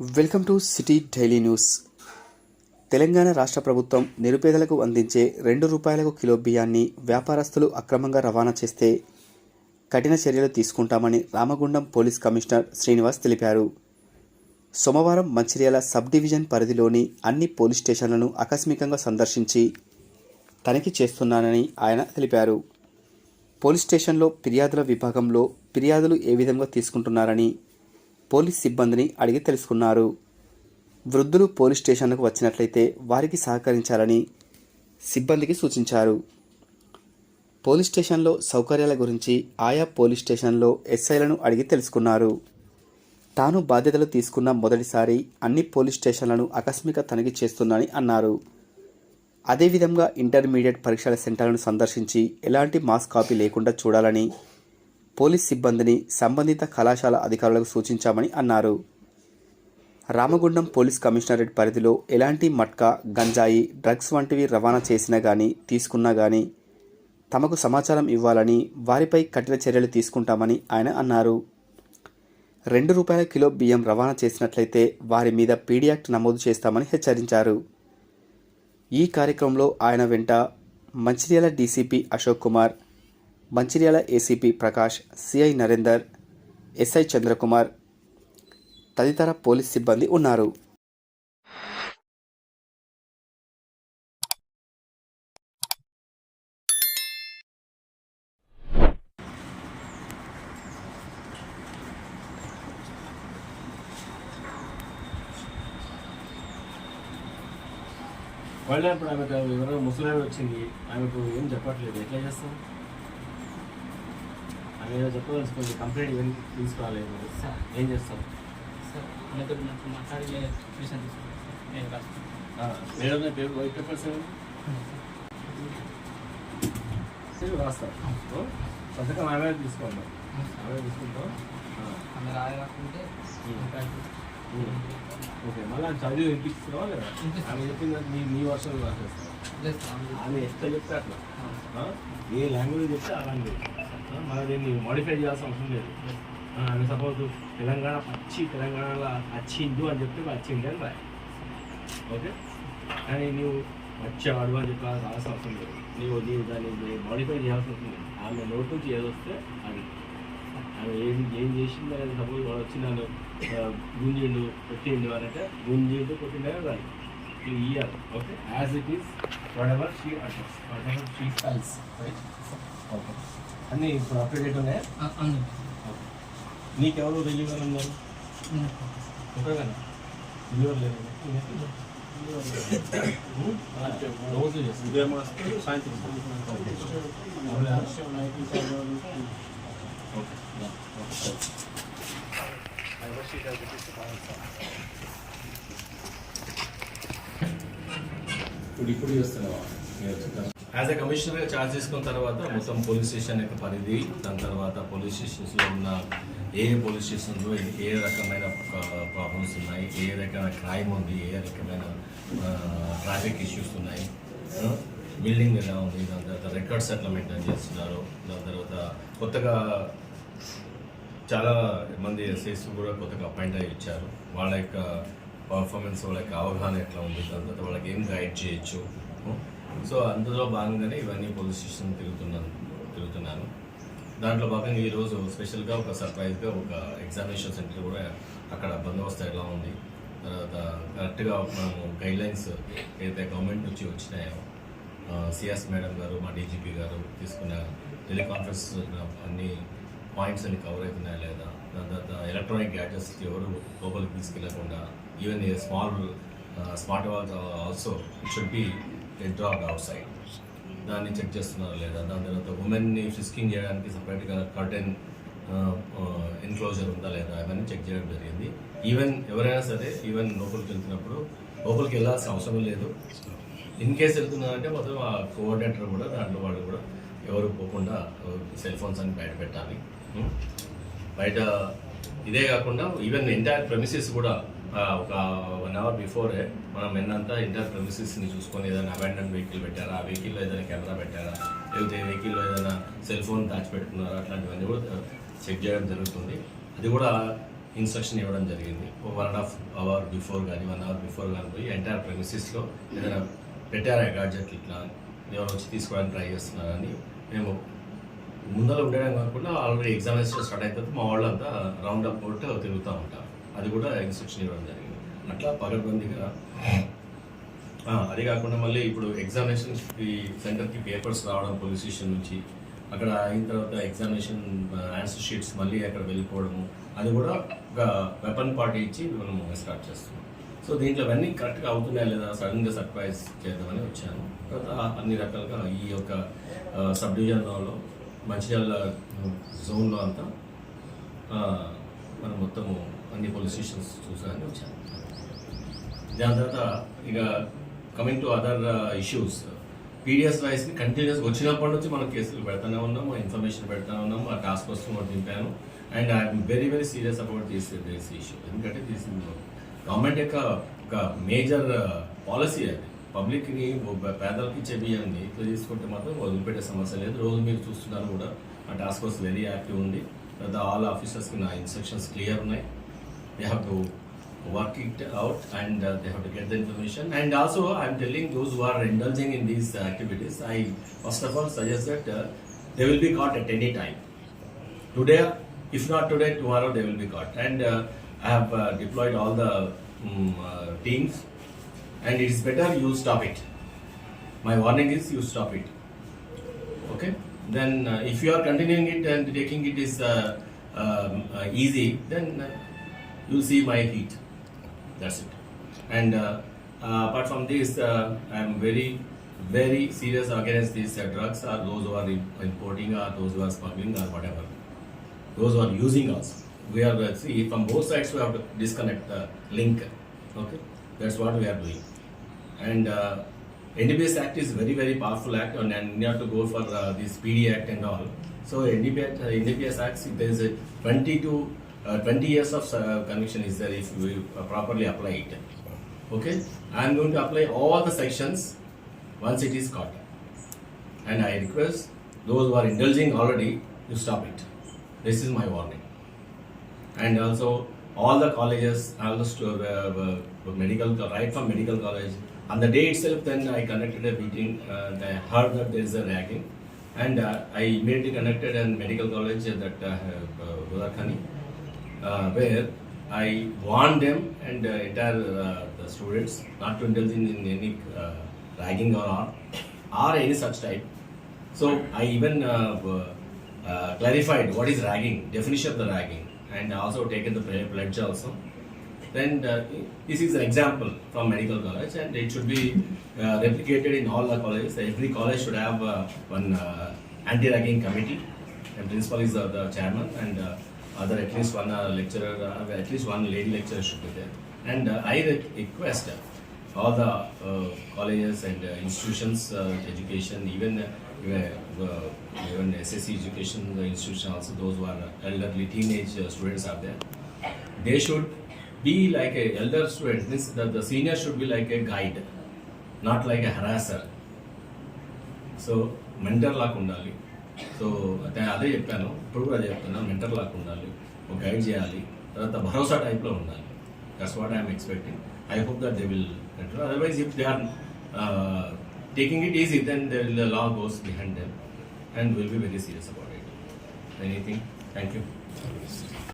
Welcome to city daily news. Telangana రాష్ట్ర ప్రభుత్వం నిరుపేదలకు అందించే రెండు రూపాయలకు కిలో బియ్యాన్ని వ్యాపారస్తులు అక్రమంగా రవాణా చేస్తే కఠిన చర్యలు తీసుకుంటామని రామగుండం పోలీస్ కమిషనర్ శ్రీనివాస్ తెలిపారు. సోమవారం మంచిర్యాల సబ్ డివిజన్ పరిధిలోని అన్ని పోలీస్ స్టేషన్లను ఆకస్మికంగా సందర్శించి తనిఖీ చేస్తున్నానని ఆయన తెలిపారు. పోలీస్ స్టేషన్లో ఫిర్యాదుల విభాగంలో ఫిర్యాదులు ఏ విధంగా తీసుకుంటున్నారని పోలీస్ సిబ్బందిని అడిగి తెలుసుకున్నారు. వృద్ధులు పోలీస్ స్టేషన్కు వచ్చినట్లయితే వారికి సహకరించాలని సిబ్బందికి సూచించారు. పోలీస్ స్టేషన్లో సౌకర్యాల గురించి ఆయా పోలీస్ స్టేషన్లో ఎస్ఐలను అడిగి తెలుసుకున్నారు. తాను బాధ్యతలు తీసుకున్న మొదటిసారి అన్ని పోలీస్ స్టేషన్లను ఆకస్మిక తనిఖీ చేస్తుందని అన్నారు. అదేవిధంగా ఇంటర్మీడియట్ పరీక్షల సెంటర్లను సందర్శించి ఎలాంటి మాస్ కాపీ లేకుండా చూడాలని పోలీస్ సిబ్బందిని సంబంధిత కళాశాల అధికారులకు సూచించామని అన్నారు. రామగుండం పోలీస్ కమిషనరేట్ పరిధిలో ఎలాంటి మట్కా గంజాయి డ్రగ్స్ వంటివి రవాణా చేసినా కానీ తీసుకున్నా కానీ తమకు సమాచారం ఇవ్వాలని వారిపై కఠిన చర్యలు తీసుకుంటామని ఆయన అన్నారు. రెండు రూపాయల కిలో బియ్యం రవాణా చేసినట్లయితే వారి మీద పీడీ యాక్ట్ నమోదు చేస్తామని హెచ్చరించారు. ఈ కార్యక్రమంలో ఆయన వెంట Mancherial DCP Ashok Kumar Mancherial ACP Prakash CI Narender SI Chandrakumar తదితర పోలీస్ సిబ్బంది ఉన్నారు. వాళ్ళు ఇప్పుడు ఆమెకు ఎవరో ముసలామె వచ్చింది. ఆమెకు ఏం చెప్పట్లేదు. ఎట్లా చేస్తాం ఆమె ఏదో చెప్పదలుచుకుంది కంప్లైంట్ ఏం తీసుకోలేదు ఏం చేస్తాం సార్ నాకు మాట్లాడి రాస్తాను. మేడం పేరు వైట్ పేపర్స్ ఏమి సరే రాస్తాం. సంతకం ఆమె తీసుకుందాం ఆమె తీసుకుంటాం ఇంకా ఓకే మళ్ళీ చదివి వినిపిస్తున్నావా లేదా. ఆమె చెప్పింది నీ నీ వర్షం రాసేస్తాం. లేదు సార్ అందరూ- ఆమె ఎట్లా చెప్తే అట్లా? ఏ లాంగ్వేజ్ చెప్తే ఆ లాంగ్వేజ్ మనం దీన్ని మోడిఫై చేయాల్సిన అవసరం లేదు. ఆ, సపోజ్ తెలంగాణ పచ్చి తెలంగాణలో వచ్చిండు అని చెప్తే వచ్చింది అని రాయి. ఓకే? కానీ నువ్వు వచ్చేవాడు అని చెప్పి రావాల్సిన అవసరం లేదు. నీవు నీవు దాన్ని మోడిఫై చేయాల్సిన అవసరం లేదు. ఆమె నోట్ నుంచి ఏది వస్తే అది. ఆమె ఏం ఏం చేసింది అనేది సపోజ్ వాడు వచ్చి నన్ను ఆ, గుంజిండు కొట్టిండు అని అంటే గుంజిండు కొట్టిండు అని రాయి. you hear, okay, as it is, whatever she utters, whatever she spells, right okay అన్నీ ఇప్పుడు అప్డేట్ ఉన్నాయా? నీకెవరు రిలీవర్ ఉన్నారు. ఒకవేనా రిలీవర్ లేదు రోజు సాయంత్రం ఇప్పుడు ఇప్పుడు చేస్తున్నావా? యాజ్ ఎ కమిషనర్గా ఛార్జ్ చేసుకున్న తర్వాత మొత్తం పోలీస్ స్టేషన్ యొక్క పరిధి దాని తర్వాత పోలీస్ స్టేషన్స్లో ఉన్న ఏ ఏ పోలీస్ స్టేషన్లో ఏ రకమైన ప్రాబ్లమ్స్ ఉన్నాయి ఏ రకమైన క్రైమ్ ఉంది ఏ రకమైన ట్రాఫిక్ ఇష్యూస్ ఉన్నాయి బిల్డింగ్ ఎలా ఉంది దాని తర్వాత రికార్డ్స్ ఎట్లా మెయింటైన్ చేస్తున్నారు దాని తర్వాత కొత్తగా చాలా మంది ఎస్ఐస్ కూడా కొత్తగా అపాయింట్ అయ్యి ఇచ్చారు వాళ్ళ యొక్క పర్ఫార్మెన్స్ వాళ్ళ యొక్క అవగాహన ఎట్లా ఉంది దాని తర్వాత వాళ్ళకి ఏం గైడ్ చేయొచ్చు సో అందులో భాగంగానే ఇవన్నీ పోలీస్ స్టేషన్ తిరుగుతున్నాను తిరుగుతున్నాను. దాంట్లో భాగంగా ఈరోజు స్పెషల్గా ఒక సర్ప్రైజ్గా ఒక ఎగ్జామినేషన్ సెంటర్ కూడా అక్కడ బందోబస్తు ఎలా ఉంది తర్వాత కరెక్ట్గా మనము గైడ్ లైన్స్ ఏదైతే గవర్నమెంట్ నుంచి వచ్చినాయో సిఎస్ మేడం గారు మా డీజీపీ గారు తీసుకున్న టెలికాన్ఫరెన్స్ అన్ని పాయింట్స్ అన్ని కవర్ అవుతున్నాయా లేదా దాని తర్వాత ఎలక్ట్రానిక్ గ్యాడ్జెట్స్ ఎవరు లోపలికి తీసుకెళ్ళకుండా even small smart watch also should be dropped outside దాన్ని చెక్ చేస్తున్నారా లేదా? దాని తర్వాత ఉమెన్ని ఫిస్కింగ్ చేయడానికి సపరేట్గా కర్టెన్ ఎన్క్లోజర్ ఉందా లేదా అవన్నీ చెక్ చేయడం జరిగింది. ఈవెన్ ఎవరైనా సరే ఈవెన్ లోపలికి వెళ్తున్నప్పుడు లోపలికి వెళ్ళాల్సిన అవసరం లేదు. ఇన్ కేసు వెళ్తున్నారంటే మొత్తం ఆ కోఆర్డినేటర్ కూడా దాంట్లో వాళ్ళు కూడా ఎవరు పోకుండా సెల్ ఫోన్స్ అని బయట పెట్టాలి. బయట ఇదే కాకుండా ఈవెన్ ఎంటైర్ ప్రమిసెస్ కూడా ఒక వన్ అవర్ బిఫోరే మనం నిన్నంతా ఇంటర్ ప్రమిసెస్ని చూసుకొని ఏదైనా అబాండన్ వెహికల్ పెట్టారా? ఆ వెహికల్లో ఏదైనా కెమెరా పెట్టారా? లేకపోతే వెహికల్లో ఏదైనా సెల్ ఫోన్ దాచిపెట్టుకున్నారా అట్లాంటివన్నీ కూడా చెక్ చేయడం జరుగుతుంది. అది కూడా ఇన్స్ట్రక్షన్ ఇవ్వడం జరిగింది. One and half hour before కానీ వన్ అవర్ బిఫోర్ కానీ పోయి ఎంటైర్ ప్రెమిసెస్లో ఏదైనా పెట్టారా గాడ్జెట్ ఇట్లా? ఎవరు వచ్చి తీసుకోవడానికి ట్రై చేస్తున్నారని మేము ముందర ఉండడం కాకుండా ఆల్రెడీ ఎగ్జామినేషన్ స్టార్ట్ అయిపోతే మా వాళ్ళంతా రౌండ్ అప్ కొట్టి తిరుగుతూ ఉంటాం. అది కూడా ఇన్స్ట్రక్షన్ ఇవ్వడం జరిగింది. అట్లా పగడ్బందీగా. అది కాకుండా మళ్ళీ ఇప్పుడు ఎగ్జామినేషన్కి సెంటర్కి పేపర్స్ రావడం పోలీస్ స్టేషన్ నుంచి అక్కడ అయిన తర్వాత ఎగ్జామినేషన్ ఆన్సర్ షీట్స్ మళ్ళీ అక్కడ వెళ్ళిపోవడము అది కూడా ఒక వెపన్ పార్టీ ఇచ్చి మనం స్టార్ట్ చేస్తున్నాం. సో దీంట్లో అవన్నీ కరెక్ట్గా అవుతున్నాయా లేదా సడన్గా సర్ప్రైజ్ చేద్దామని వచ్చాను. తర్వాత అన్ని రకాలుగా ఈ యొక్క సబ్ డివిజన్లో మంచిర్యాల జోన్లో అంతా మనం మొత్తము అన్ని పోలీస్ స్టేషన్స్ చూసాలని వచ్చాను దాని తర్వాత ఇక coming to other issues PDS వైస్కి continues వచ్చినప్పటి నుంచి మనం కేసులు పెడతానే ఉన్నాము ఇన్ఫర్మేషన్ పెడతానే ఉన్నాము ఆ టాస్క్ ఫోర్స్ మనం దింపాను and I'm very very serious about this this issue ఎందుకంటే దిస్ గవర్నమెంట్ యొక్క ఒక మేజర్ పాలసీ uh, అది. పబ్లిక్ని పేదలకి చెబియండి. ఇట్లా తీసుకుంటే మాత్రం వదిలిపెట్టే సమస్య లేదు. రోజు మీరు చూస్తున్నారు కూడా ఆ టాస్క్ ఫోర్స్ వెరీ యాక్టివ్ ఉంది. తర్వాత ఆల్ ఆఫీసర్స్కి నా ఇన్స్ట్రక్షన్స్ క్లియర్ ఉన్నాయి. They have to work it out and uh, they have to get the information. And also i'm telling those who are indulging in these uh, activities i first of all suggest that uh, they will be caught at any time. Today if not today tomorrow they will be caught. And uh, i have uh, deployed all the um, uh, teams and it is better you stop it. My warning is you stop it. Okay? Then uh, if you are continuing it and taking it is uh, um, uh, easy then uh, you'll see my heat. That's it. And uh, uh, apart from this uh, i'm very very serious against these uh, drugs or those who are importing or those who are smuggling or whatever. Those who are using us we are uh, see from both sides we have to disconnect the link okay? That's what we are doing. And uh, NDPS Act is very very powerful act and, and you have to go for uh, this PD Act and all. So NDPS, uh, NDPS Act there is a 20 to uh, 20 years of uh, conviction is there if we uh, properly apply it. Okay, I am going to apply all the sections once it is caught, and I request those who are indulging already to stop it. This is my warning and also all the colleges, all the uh, uh, medical, right from medical college. On the day itself, then I conducted a meeting. Uh, I heard that there is a ragging, and uh, I immediately conducted a medical college at that uh, uh, uh, where I warned them and uh, entire uh, the students not to indulge in, in any uh, ragging or or or any such type. So I even uh, uh, uh, clarified what is ragging, definition of the ragging, and also taken the ple- pledge also. Then uh, this is an example from medical college, and it should be uh, replicated in all the colleges. Every college should have uh, one uh, anti-ragging committee, and principal is the, the chairman, and uh, other at least one uh, lecturer, uh, at least one lady lecturer should be there. And uh, I request all the colleges and institutions, education, even even SSC education institution also those who are elderly teenage students are there. They should be like a elder student. Means the, the senior should be like a guide, not like a harasser. So mentor like undali. So అదే అదే చెప్పాను. ఇప్పుడు కూడా అదే చెప్తున్నా mentor లాగా ఉండాలి ఒక గైడ్ చేయాలి. తర్వాత భరోసా టైప్లో ఉండాలి. That's what I'm expecting I hope that they will control otherwise if they are taking it easy then they will law goes behind them and will be very serious about it anything thank you